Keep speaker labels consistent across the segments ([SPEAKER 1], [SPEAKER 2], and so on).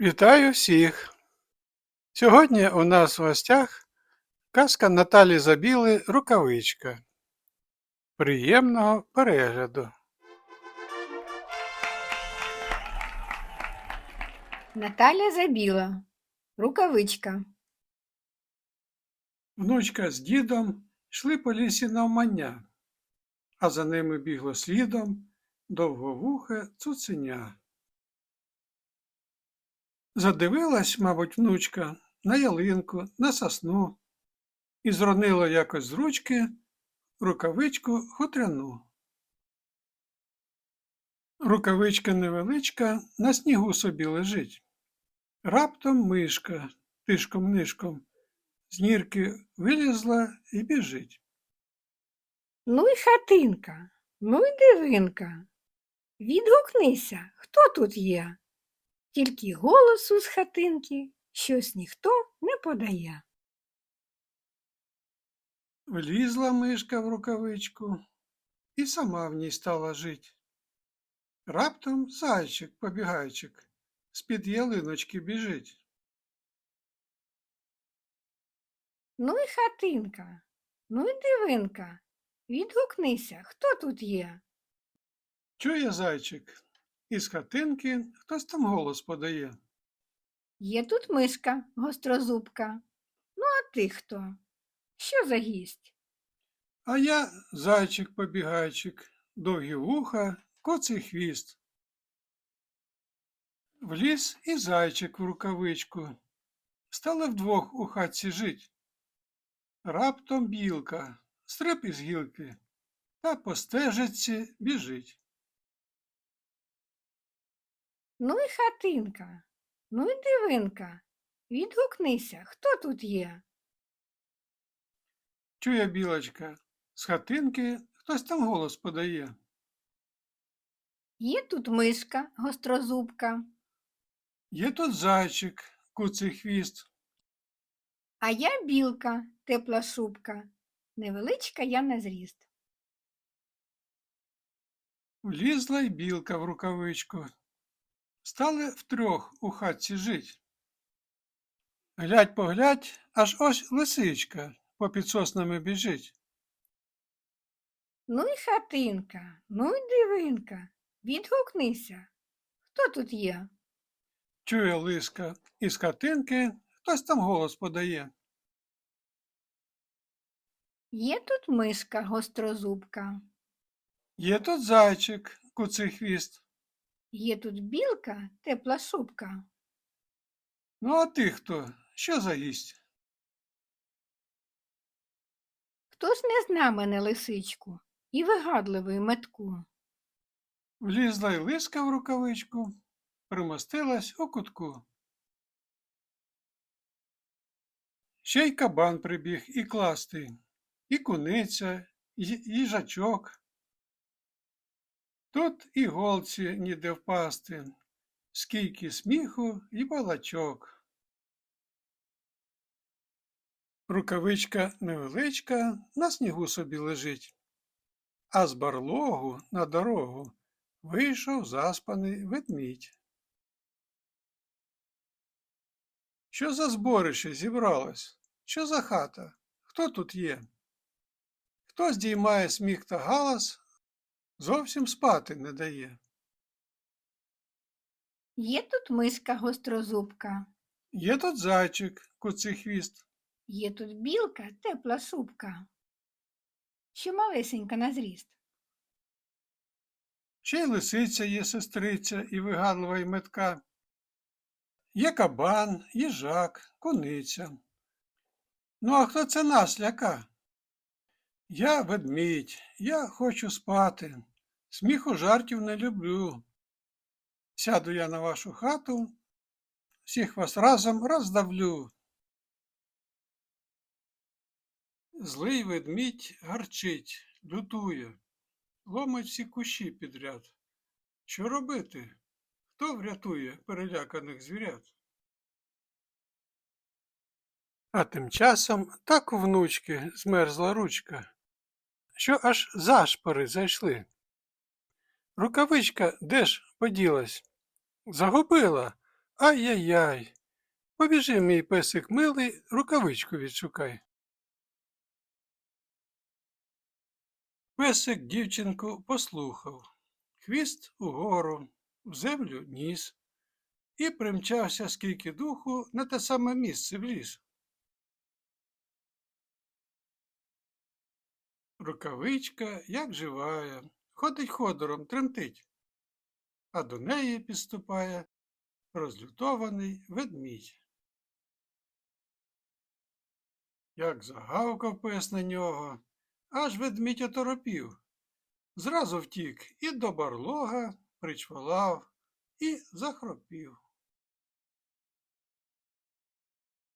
[SPEAKER 1] Вітаю всіх! Сьогодні у нас в гостях казка Наталі Забіли Рукавичка. Приємного перегляду!
[SPEAKER 2] Наталя Забіла. Рукавичка.
[SPEAKER 1] Внучка з дідом йшли по лісі навмання, а за ними бігло слідом довговухе цуценя. Задивилась, мабуть, внучка на ялинку, на сосну і зронила якось з ручки рукавичку хутряну. Рукавичка невеличка на снігу собі лежить. Раптом мишка тишком-нишком з нірки вилізла і біжить.
[SPEAKER 2] Ну й хатинка, ну й дивинка. Відгукнися, хто тут є? Тільки голосу з хатинки щось ніхто не подає.
[SPEAKER 1] Влізла мишка в рукавичку і сама в ній стала жить. Раптом зайчик, побігайчик, з-під ялиночки біжить.
[SPEAKER 2] Ну й хатинка, ну й дивинка. Відгукнися, хто тут є?
[SPEAKER 1] Чує зайчик, із хатинки хтось там голос подає.
[SPEAKER 2] Є тут мишка гострозубка. Ну, а ти хто? Що за гість?
[SPEAKER 1] А я зайчик побігайчик, довгі вуха, коций хвіст. Вліз і зайчик в рукавичку. Стали вдвох у хатці жить. Раптом білка, стриб із гілки, та по стежиці біжить.
[SPEAKER 2] Ну й хатинка, ну й дивинка. Відгукнися, хто тут є?
[SPEAKER 1] Чує білочка, з хатинки хтось там голос подає.
[SPEAKER 2] Є тут мишка гострозубка,
[SPEAKER 1] Є тут зайчик, куций хвіст.
[SPEAKER 2] а я білка, тепла шубка. Невеличка я на зріст.
[SPEAKER 1] Влізла й білка в рукавичку. Стали втрьох у хатці жить. Глядь поглядь, аж ось лисичка попід соснами біжить.
[SPEAKER 2] Ну й хатинка, ну й дивинка. Відгукнися. Хто тут є?
[SPEAKER 1] Чує лиска, із хатинки хтось там голос подає.
[SPEAKER 2] Є тут мишка гострозубка,
[SPEAKER 1] Є тут зайчик, куций хвіст.
[SPEAKER 2] Є тут білка, тепла шубка.
[SPEAKER 1] Ну, а ти хто? Що за гість?
[SPEAKER 2] Хто ж не зна мене лисичку і вигадливий метку?
[SPEAKER 1] Влізла й лиска в рукавичку, примостилась у кутку. Ще й кабан прибіг і класти, і куниця, і їжачок. Тут і голці ніде впасти, скільки сміху і балачок. Рукавичка невеличка на снігу собі лежить, а з барлогу на дорогу вийшов заспаний ведмідь. Що за зборище зібралось? Що за хата? Хто тут є? Хто здіймає сміх та галас, зовсім спати не дає.
[SPEAKER 2] Є тут мишка гострозубка,
[SPEAKER 1] Є тут зайчик, куций хвіст.
[SPEAKER 2] є тут білка, тепла шубка, що малесенька на зріст.
[SPEAKER 1] Ще й лисиця є сестриця і вигадлива й метка. Є кабан, їжак, куниця. Ну, а хто це нас ляка? Я ведмідь, я хочу спати. Сміху жартів не люблю. Сяду я на вашу хату, всіх вас разом роздавлю. Злий ведмідь гарчить, лютує, ломить всі кущі підряд. Що робити? Хто врятує переляканих звірят? А тим часом так у внучки змерзла ручка, що аж зашпори зайшли. Рукавичка де ж поділась? Загубила, Ай-яй-яй. Побіжи, мій песик милий, рукавичку відшукай. Песик дівчинку послухав. Хвіст угору, в землю ніс, і примчався скільки духу на те саме місце в ліс. Рукавичка, як живая, ходить ходором, тремтить, а до неї підступає розлютований ведмідь. Як загавкав пес на нього, аж ведмідь оторопів. Зразу втік і до барлога причвалав і захропів.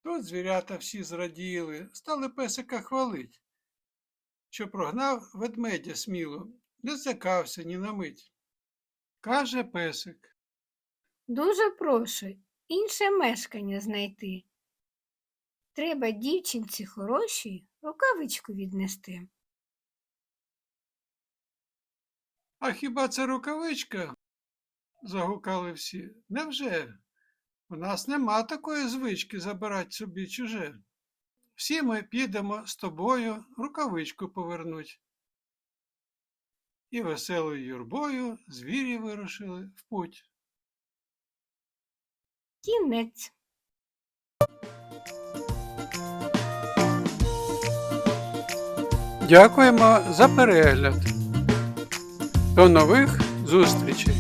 [SPEAKER 1] Тут звірята всі зраділи, стали песика хвалить, що прогнав ведмедя сміло, не злякався ні на мить. Каже песик.
[SPEAKER 2] Дуже прошу інше мешкання знайти. Треба дівчинці хорошій рукавичку віднести.
[SPEAKER 1] А хіба це рукавичка? загукали всі. Невже? У нас нема такої звички забирати собі чуже. Всі ми підемо з тобою рукавичку повернуть. І веселою юрбою звірі вирушили в путь.
[SPEAKER 2] Кінець.
[SPEAKER 1] Дякуємо за перегляд. До нових зустрічей!